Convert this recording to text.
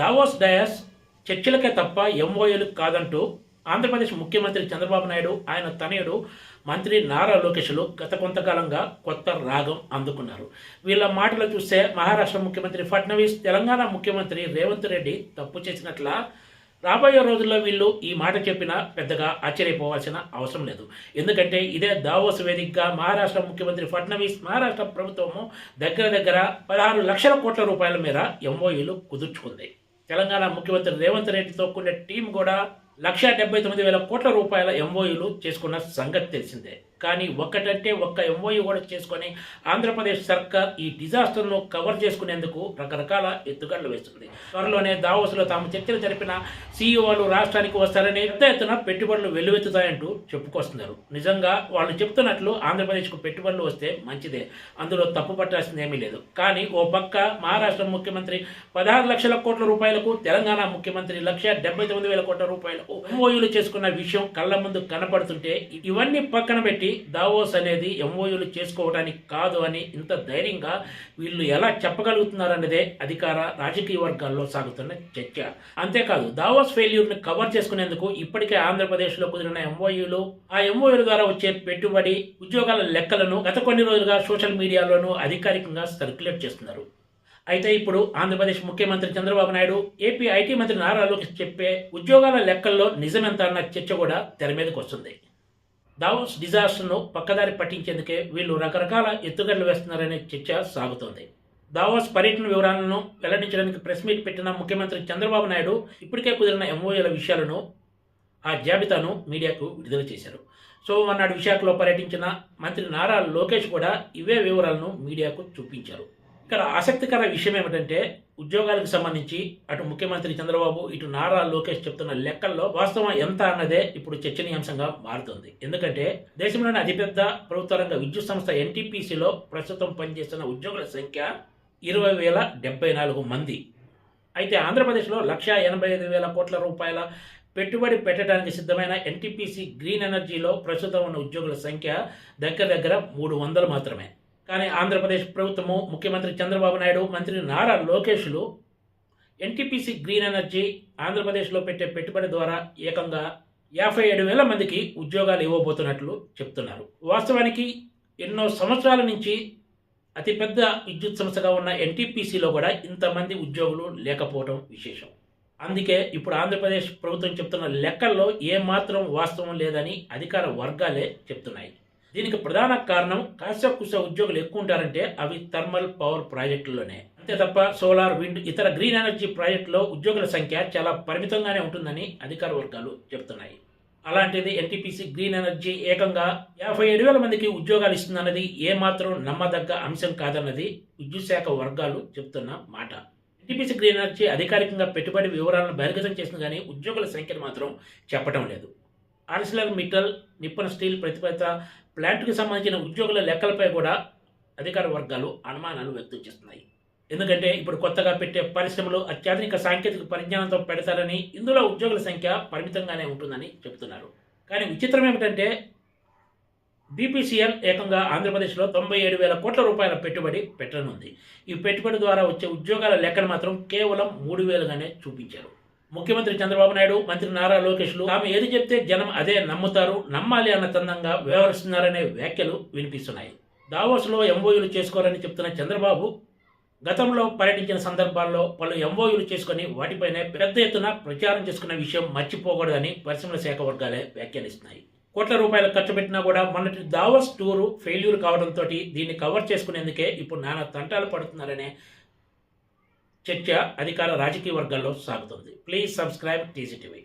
Davos dais చర్చలకే తప్ప ఎంఓఏలు కాదంటూ ఆంధ్రప్రదేశ్ ముఖ్యమంత్రి చంద్రబాబు నాయుడు ఆయన తనయుడు మంత్రి నారా లోకేష్లు గత కొంతకాలంగా కొత్త రాగం అందుకున్నారు. వీళ్ళ మాటలు చూస్తే మహారాష్ట్ర ముఖ్యమంత్రి ఫడ్నవీస్ తెలంగాణ ముఖ్యమంత్రి రేవంత్ రెడ్డి తప్పు చేసినట్ల రాబోయే రోజుల్లో వీళ్ళు ఈ మాట చెప్పినా పెద్దగా ఆశ్చర్యపోవాల్సిన అవసరం లేదు. ఎందుకంటే ఇదే దావోస్ వేదికగా మహారాష్ట్ర ముఖ్యమంత్రి ఫడ్నవీస్ మహారాష్ట్ర ప్రభుత్వము దగ్గర దగ్గర పదహారు లక్షల కోట్ల రూపాయల మేర ఎంఓఈలు కుదుర్చుకుంది. తెలంగాణ ముఖ్యమంత్రి రేవంత్ రెడ్డితో కూడిన టీం కూడా లక్ష డెబ్బై తొమ్మిది వేల కోట్ల రూపాయల ఎంఓయూలు చేసుకున్న సంగతి తెలిసిందే. కానీ ఒక్కటంటే ఒక్క ఎంఓయూ కూడా చేసుకొని ఆంధ్రప్రదేశ్ సర్కార్ ఈ డిజాస్టర్ను కవర్ చేసుకునేందుకు రకరకాల ఎత్తుగడలు వేస్తుంది. త్వరలోనే దావోస్లో తాము చర్చలు జరిపిన సీఈఓలు రాష్ట్రానికి వస్తారని పెద్ద ఎత్తున పెట్టుబడులు వెల్లువెత్తుతాయంటూ చెప్పుకొస్తున్నారు. నిజంగా వాళ్ళు చెప్తున్నట్లు ఆంధ్రప్రదేశ్కు పెట్టుబడులు వస్తే మంచిదే. అందులో తప్పు పట్టాల్సింది ఏమీ లేదు. కానీ ఓ పక్క మహారాష్ట్ర ముఖ్యమంత్రి పదహారు లక్షల కోట్ల రూపాయలకు తెలంగాణ ముఖ్యమంత్రి లక్ష డెబ్బై తొమ్మిది వేల కోట్ల రూపాయలకు ఎంఓయూలు చేసుకున్న విషయం కళ్ళ ముందు కనపడుతుంటే ఇవన్నీ పక్కన పెట్టి దావోస్ అనేది ఎంఓయూలు చేసుకోవడానికి కాదు అని ఇంత ధైర్యంగా వీళ్ళు ఎలా చెప్పగలుగుతున్నారన్నదే అధికార రాజకీయ వర్గాల్లో సాగుతున్న చర్చ. అంతేకాదు దావోస్ ఫెయిల్యూర్ని కవర్ చేసుకునేందుకు ఇప్పటికే ఆంధ్రప్రదేశ్లో కుదిరిన ఎంఓయూలు ఆ ఎంఓయూల ద్వారా వచ్చే పెట్టుబడి ఉద్యోగాల లెక్కలను గత కొన్ని రోజులుగా సోషల్ మీడియాలోనూ అధికారికంగా సర్క్యులేట్ చేస్తున్నారు. అయితే ఇప్పుడు ఆంధ్రప్రదేశ్ ముఖ్యమంత్రి చంద్రబాబు నాయుడు ఏపీ ఐటీ మంత్రి నారా లోకేష్ చెప్పే ఉద్యోగాల లెక్కల్లో నిజమెంత అన్న చర్చ కూడా తెర మీదకి వస్తుంది. దావోస్ డిజాస్టర్ను పక్కదారి పట్టించేందుకే వీళ్ళు రకరకాల ఎత్తుగడలు వేస్తున్నారనే చర్చ సాగుతోంది. దావోస్ పర్యటన వివరాలను వెల్లడించడానికి ప్రెస్ మీట్ పెట్టిన ముఖ్యమంత్రి చంద్రబాబు నాయుడు ఇప్పటికే కుదిరిన ఎంఓఏల విషయాలను ఆ జాబితాను మీడియాకు విడుదల చేశారు. సోమవారం విశాఖలో పర్యటించిన మంత్రి నారా లోకేష్ కూడా ఇవే వివరాలను మీడియాకు చూపించారు. ఇక్కడ ఆసక్తికర విషయం ఏమిటంటే ఉద్యోగాలకు సంబంధించి అటు ముఖ్యమంత్రి చంద్రబాబు ఇటు నారా లోకేష్ చెప్తున్న లెక్కల్లో వాస్తవం ఎంత అన్నదే ఇప్పుడు చర్చనీయాంశంగా మారుతుంది. ఎందుకంటే దేశంలోని అతిపెద్ద ప్రభుత్వ రంగ విద్యుత్ సంస్థ ఎన్టీపీసీలో ప్రస్తుతం పనిచేస్తున్న ఉద్యోగుల సంఖ్య ఇరవై వేల డెబ్బై నాలుగు మంది. అయితే ఆంధ్రప్రదేశ్లో లక్ష ఎనభై ఐదు వేల కోట్ల రూపాయల పెట్టుబడి పెట్టడానికి సిద్ధమైన ఎన్టీపీసీ గ్రీన్ ఎనర్జీలో ప్రస్తుతం ఉన్న ఉద్యోగుల సంఖ్య దగ్గర దగ్గర మూడు వందలు మాత్రమే. కానీ ఆంధ్రప్రదేశ్ ప్రభుత్వము ముఖ్యమంత్రి చంద్రబాబు నాయుడు మంత్రి నారా లోకేష్లు ఎన్టీపీసీ గ్రీన్ ఎనర్జీ ఆంధ్రప్రదేశ్లో పెట్టే పెట్టుబడి ద్వారా ఏకంగా యాభై ఏడు వేల మందికి ఉద్యోగాలు ఇవ్వబోతున్నట్లు చెప్తున్నారు. వాస్తవానికి ఎన్నో సంవత్సరాల నుంచి అతిపెద్ద విద్యుత్ సంస్థగా ఉన్న ఎన్టీపీసీలో కూడా ఇంతమంది ఉద్యోగులు లేకపోవడం విశేషం. అందుకే ఇప్పుడు ఆంధ్రప్రదేశ్ ప్రభుత్వం చెప్తున్న లెక్కల్లో ఏమాత్రం వాస్తవం లేదని అధికార వర్గాలే చెప్తున్నాయి. దీనికి ప్రధాన కారణం కాశ్యకుశ ఉద్యోగులు ఎక్కువ ఉంటారంటే అవి థర్మల్ పవర్ ప్రాజెక్టులోనే అంతే తప్ప సోలార్ విండ్ ఇతర గ్రీన్ ఎనర్జీ ప్రాజెక్టులో ఉద్యోగుల సంఖ్య చాలా పరిమితంగానే ఉంటుందని అధికార వర్గాలు చెబుతున్నాయి. అలాంటిది ఎన్టీపీసీ గ్రీన్ ఎనర్జీ ఏకంగా యాభై ఏడు వేల మందికి ఉద్యోగాలు ఇస్తుందన్నది ఏమాత్రం నమ్మదగ్గ అంశం కాదన్నది విద్యుత్ శాఖ వర్గాలు చెప్తున్న మాట. ఎన్టీపీసీ గ్రీన్ ఎనర్జీ అధికారికంగా పెట్టుబడి వివరాలను బహిర్గతం చేసింది కానీ ఉద్యోగుల సంఖ్యను మాత్రం చెప్పడం లేదు. ఆర్సిలర్ మిట్టల్ నిప్పన్ స్టీల్ ప్రతిపాదిత ప్లాంట్కి సంబంధించిన ఉద్యోగుల లెక్కలపై కూడా అధికార వర్గాలు అనుమానాలు వ్యక్తం చేస్తున్నాయి. ఎందుకంటే ఇప్పుడు కొత్తగా పెట్టే పరిశ్రమలు అత్యాధునిక సాంకేతిక పరిజ్ఞానంతో పెడతారని ఇందులో ఉద్యోగుల సంఖ్య పరిమితంగానే ఉంటుందని చెబుతున్నారు. కానీ విచిత్రం ఏమిటంటే బీపీసీఎల్ ఏకంగా ఆంధ్రప్రదేశ్లో తొంభై ఏడు వేల కోట్ల రూపాయల పెట్టుబడి పెట్టనుంది. ఈ పెట్టుబడి ద్వారా వచ్చే ఉద్యోగాల లెక్కలు మాత్రం కేవలం మూడు వేలుగానే చూపించారు. ముఖ్యమంత్రి చంద్రబాబు నాయుడు మంత్రి నారా లోకేష్లు తాము ఏది చెప్తే జనం అదే నమ్ముతారు నమ్మాలి అన్న తందంగా వ్యవహరిస్తున్నారనే వ్యాఖ్యలు వినిపిస్తున్నాయి. దావోస్లో ఎంఓయూలు చేసుకోవాలని చెప్తున్న చంద్రబాబు గతంలో పర్యటించిన సందర్భాల్లో పలు ఎంఓయూలు చేసుకుని వాటిపైనే పెద్ద ఎత్తున ప్రచారం చేసుకున్న విషయం మర్చిపోకూడదని పరిశ్రమల శాఖ వర్గాలే వ్యాఖ్యానిస్తున్నాయి. కోట్ల రూపాయలు ఖర్చు పెట్టినా కూడా మొన్నటి దావోస్ టూరు ఫెయిల్యూర్ కావడంతో దీన్ని కవర్ చేసుకునేందుకే ఇప్పుడు నానా తంటాలు పడుతున్నారనే చర్చ అధికార రాజకీయ వర్గాల్లో సాగుతుంది. Please subscribe TGTV